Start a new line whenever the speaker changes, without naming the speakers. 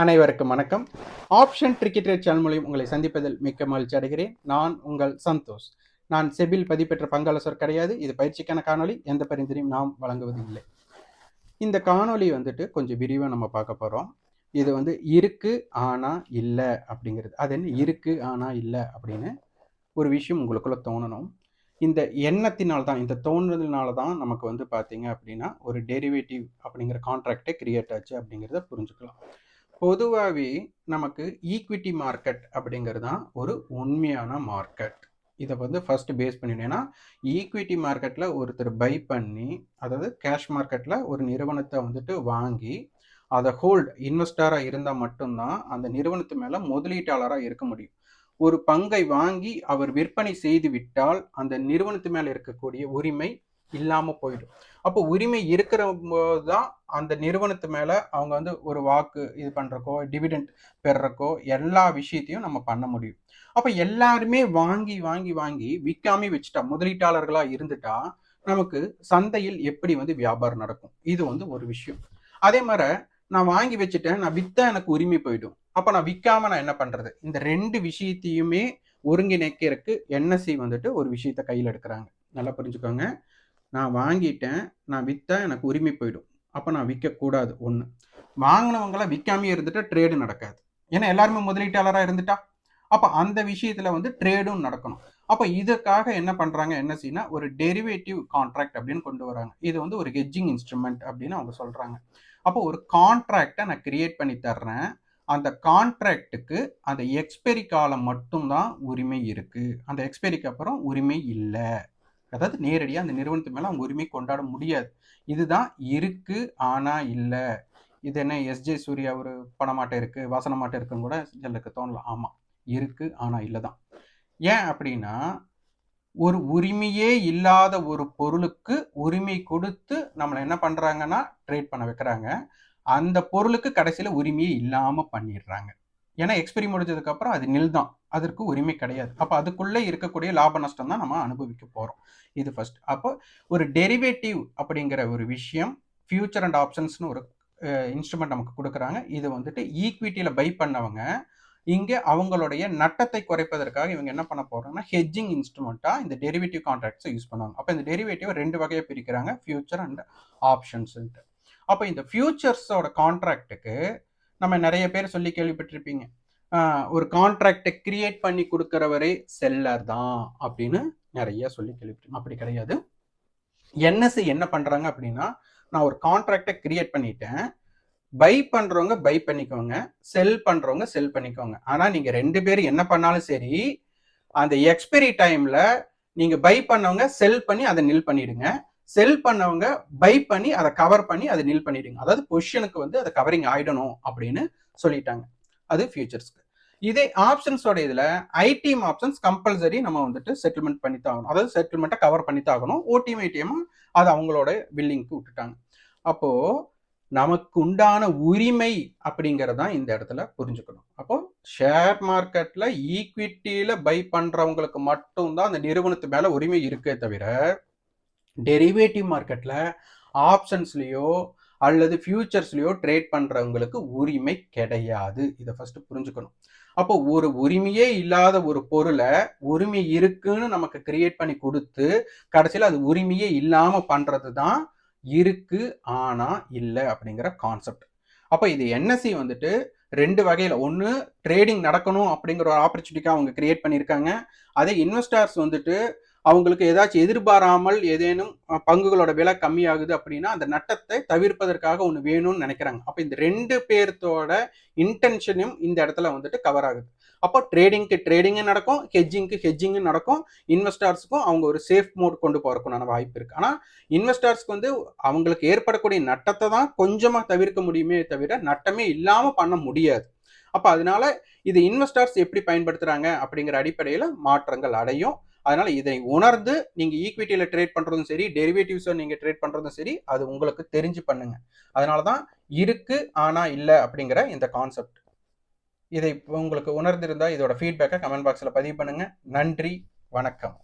அனைவருக்கும் வணக்கம். Option cricket channel மூலியம் உங்களை சந்திப்பதில் மிக்க மகிழ்ச்சி அடைகிறேன். நான் உங்கள் சந்தோஷ். நான் செபில் பதிப்பெற்ற பங்காளசர் கிடையாது. இது பயிற்சிக்கான காணொளி. எந்த பரிந்துரையும் நாம் வழங்குவதில்லை. இந்த காணொளி வந்துட்டு கொஞ்சம் விரிவாக நம்ம பார்க்க போகிறோம் இது வந்து இருக்கு ஆனா இல்லை அப்படிங்கிறது. அது என்ன? இருக்கு ஆனா இல்லை அப்படின்னு ஒரு விஷயம் உங்களுக்குள்ள தோணணும். இந்த எண்ணத்தினால் தான் இந்த தோன்றதுனால தான் நமக்கு வந்து பார்த்தீங்க அப்படின்னா ஒரு டெரிவேட்டிவ் அப்படிங்கிற கான்ட்ராக்டே கிரியேட் ஆச்சு அப்படிங்கிறத புரிஞ்சுக்கலாம். பொதுவாகவே நமக்கு ஈக்விட்டி மார்க்கெட் அப்படிங்கிறது தான் ஒரு உண்மையான மார்க்கெட் இதை வந்து ஃபஸ்ட்டு பேஸ் பண்ணிட்டேன்னா ஏன்னா ஈக்விட்டி மார்க்கெட்டில் ஒருத்தர் பை பண்ணி அதாவது கேஷ் மார்க்கெட்டில் ஒரு நிறுவனத்தை வந்துட்டு வாங்கி அதை ஹோல்ட் இன்வெஸ்டராக இருந்தால் மட்டும்தான் அந்த நிறுவனத்து மேலே முதலீட்டாளராக இருக்க முடியும். ஒரு பங்கை வாங்கி அவர் விற்பனை செய்து விட்டால் அந்த நிறுவனத்து மேலே இருக்கக்கூடிய உரிமை இல்லாமல் போயிடும். அப்போ உரிமை இருக்கிற போது தான் அந்த நிறுவனத்து மேலே அவங்க வந்து ஒரு வாக்கு இது பண்ணுறக்கோ டிவிடெண்ட் பெறக்கோ எல்லா விஷயத்தையும் நம்ம பண்ண முடியும். அப்போ எல்லாருமே வாங்கி வாங்கி வாங்கி விற்காம வச்சுட்டா முதலீட்டாளர்களாக இருந்துட்டா நமக்கு சந்தையில் எப்படி வந்து வியாபாரம் நடக்கும்? இது வந்து ஒரு விஷயம். அதே மாதிரி நான் வாங்கி வச்சுட்டேன் நான் வித்தா எனக்கு உரிமை போயிடும். அப்போ நான் விற்காம நான் என்ன பண்ணுறது இந்த ரெண்டு விஷயத்தையுமே ஒருங்கிணைக்கிறதுக்கு என்எஸ்சி வந்துட்டு ஒரு விஷயத்த கையில் எடுக்கிறாங்க. நல்லா புரிஞ்சுக்கோங்க. நான் வாங்கிட்டேன் நான் விற்றா எனக்கு உரிமை போயிடும். அப்போ நான் விற்கக்கூடாது ஒன்று வாங்கினவங்களாம் விற்காமே இருந்துட்டா ட்ரேடு நடக்காது. ஏன்னா எல்லாருமே முதலீட்டாளராக இருந்துட்டா. அப்போ அந்த விஷயத்தில் வந்து ட்ரேடும் நடக்கணும். அப்போ இதுக்காக என்ன பண்ணுறாங்க என்ன என்எஸ்சினா ஒரு டெரிவேட்டிவ் கான்ட்ராக்ட் அப்படின்னு கொண்டு வராங்க. இது வந்து ஒரு ஹெட்ஜிங் இன்ஸ்ட்ருமெண்ட் அப்படின்னு அவங்க சொல்கிறாங்க அப்போ ஒரு கான்ட்ராக்டை நான் கிரியேட் பண்ணி தர்றேன். அந்த கான்ட்ராக்டுக்கு அந்த எக்ஸ்பெரி காலம் மட்டும்தான் உரிமை இருக்குது அந்த எக்ஸ்பெரிக்கு அப்புறம் உரிமை இல்லை. அதாவது நேரடியாக அந்த நிறுவனத்து மேலே அவங்க உரிமை கொண்டாட முடியாது. இதுதான் இருக்கு ஆனா இல்லை. இது என்ன எஸ்ஜே சூர்யா ஒரு பணமாட்டம் இருக்கு வாசனமாட்டம் இருக்குன்னு கூட சிலருக்கு தோணலாம். ஆமாம் இருக்கு ஆனா இல்லை தான். ஏன் அப்படின்னா ஒரு உரிமையே இல்லாத ஒரு பொருளுக்கு உரிமை கொடுத்து நம்மளை என்ன பண்ணுறாங்கன்னா ட்ரேட் பண்ண வைக்கிறாங்க. அந்த பொருளுக்கு கடைசியில் உரிமையே இல்லாமல் பண்ணிடுறாங்க. ஏன்னா எக்ஸ்பெரி முடிஞ்சதுக்கப்புறம் அது நில் தான் அதற்கு உரிமை கிடையாது. அப்போ அதுக்குள்ளே இருக்கக்கூடிய லாப நஷ்டம் தான் நம்ம அனுபவிக்க போகிறோம் இது ஃபர்ஸ்ட் அப்போ ஒரு டெரிவேட்டிவ் அப்படிங்கிற ஒரு விஷயம் ஃபியூச்சர் அண்ட் ஆப்ஷன்ஸ்னு ஒரு இன்ஸ்ட்ருமெண்ட் நமக்கு கொடுக்குறாங்க. இது வந்துட்டு ஈக்விட்டியில் பை பண்ணவங்க இங்கே அவங்களுடைய நட்டத்தை குறைப்பதற்காக இவங்க என்ன பண்ண போகிறாங்கன்னா ஹெஜ்ஜிங் இன்ஸ்ட்ருமெண்ட்டாக இந்த டெரிவேட்டிவ் கான்ட்ராக்ட்ஸை யூஸ் பண்ணுவாங்க. அப்போ இந்த டெரிவேட்டிவ் ரெண்டு வகையை பிரிக்கிறாங்க ஃபியூச்சர் அண்ட் ஆப்ஷன்ஸ்ன்ட்டு அப்போ இந்த ஃபியூச்சர்ஸோட கான்ட்ராக்ட்டுக்கு நம்ம நிறைய பேர் சொல்லி கேள்விப்பட்டிருப்பீங்க. ஒரு கான்ட்ராக்டை கிரியேட் பண்ணி கொடுக்குறவரே செல்லர் தான் அப்படின்னு நிறைய சொல்லி கேள்விப்பட்டிருக்கோம் அப்படி கிடையாது. என்எஸ்சி என்ன பண்றாங்க அப்படின்னா நான் ஒரு கான்ட்ராக்டை கிரியேட் பண்ணிட்டேன். பை பண்றவங்க பை பண்ணிக்கோங்க. செல் பண்றவங்க செல் பண்ணிக்கோங்க. ஆனா நீங்க ரெண்டு பேரும் என்ன பண்ணாலும் சரி அந்த எக்ஸ்பைரி டைம்ல நீங்க பை பண்ணவங்க செல் பண்ணி அதை நில் பண்ணிடுங்க. செல் பண்ணவங்க பை பண்ணி அதை கவர் பண்ணி அதை நில் பண்ணிடுங்க. அதாவது பொசிஷனுக்கு வந்து அதை கவரிங் ஆயிடணும் அப்படின்னு சொல்லிட்டாங்க. அது ஃபியூச்சர்ஸ்க்கு இதே ஆப்ஷன்ஸோட இதில் ஐடிஎம் ஆப்ஷன்ஸ் கம்பல்சரி நம்ம வந்துட்டு செட்டில்மெண்ட் பண்ணி தாகணும் அதாவது செட்டில்மெண்ட்டை கவர் பண்ணி தாகணும் ஓடிஎம் ஐடிஎம் அது அவங்களோட பில்லிங்க்கு விட்டுட்டாங்க. அப்போ நமக்கு உண்டான உரிமை அப்படிங்கறதான் இந்த இடத்துல புரிஞ்சுக்கணும். அப்போ ஷேர் மார்க்கெட்ல ஈக்விட்டியில பை பண்றவங்களுக்கு மட்டும்தான் அந்த நிறுவனத்து மேல உரிமை இருக்கே தவிர டெரிவேட்டிவ் மார்க்கெட்டில் ஆப்ஷன்ஸ்லேயோ அல்லது ஃபியூச்சர்ஸ்லேயோ ட்ரேட் பண்ணுறவங்களுக்கு உரிமை கிடையாது. இதை ஃபஸ்ட்டு புரிஞ்சுக்கணும். அப்போ ஒரு உரிமையே இல்லாத ஒரு பொருளை உரிமை இருக்குன்னு நமக்கு கிரியேட் பண்ணி கொடுத்து கடைசியில் அது உரிமையே இல்லாமல் பண்ணுறது தான் இருக்கு ஆனால் இல்லை அப்படிங்கிற கான்செப்ட் அப்போ இது என்எஸ்சி வந்துட்டு ரெண்டு வகையில் ஒன்று ட்ரேடிங் நடக்கணும் அப்படிங்கிற ஒரு ஆப்பர்ச்சுனிட்டிக்காக அவங்க கிரியேட் பண்ணியிருக்காங்க. அதே இன்வெஸ்டர்ஸ் வந்துட்டு அவங்களுக்கு ஏதாச்சும் எதிர்பாராமல் ஏதேனும் பங்குகளோட விலை கம்மியாகுது அப்படின்னா அந்த நட்டத்தை தவிர்ப்பதற்காக ஒன்று வேணும்னு நினைக்கிறாங்க. அப்போ இந்த ரெண்டு பேர்த்தோட இன்டென்ஷனும் இந்த இடத்துல வந்துட்டு கவர் ஆகுது. அப்போ ட்ரேடிங்க்கு ட்ரேடிங்கும் நடக்கும் ஹெஜ்ஜிங்க்கு ஹெஜ்ஜிங்கும் நடக்கும். இன்வெஸ்டர்ஸ்க்கும் அவங்க ஒரு சேஃப் மோட் கொண்டு போறதுக்குண்டான வாய்ப்பு இருக்கு. ஆனால் இன்வெஸ்டர்ஸ்க்கு வந்து அவங்களுக்கு ஏற்படக்கூடிய நட்டத்தை தான் கொஞ்சமாக தவிர்க்க முடியுமே தவிர நட்டமே இல்லாமல் பண்ண முடியாது. அப்போ அதனால இது இன்வெஸ்டர்ஸ் எப்படி பயன்படுத்துகிறாங்க அப்படிங்கிற அடிப்படையில் மாற்றங்கள் அடையும். அதனால இதை உணர்ந்து நீங்க ஈக்விட்டியில ட்ரேட் பண்றதும் சரி டெரிவேட்டிவ்ஸோ நீங்க ட்ரேட் பண்றதும் சரி அது உங்களுக்கு தெரிஞ்சு பண்ணுங்க. அதனாலதான் இருக்கு ஆனா இல்லை அப்படிங்கிற இந்த கான்செப்ட் இதை உங்களுக்கு உணர்ந்திருந்தா இதோட ஃபீட்பேக்கை கமெண்ட் பாக்ஸில் பதிவு பண்ணுங்க. நன்றி வணக்கம்.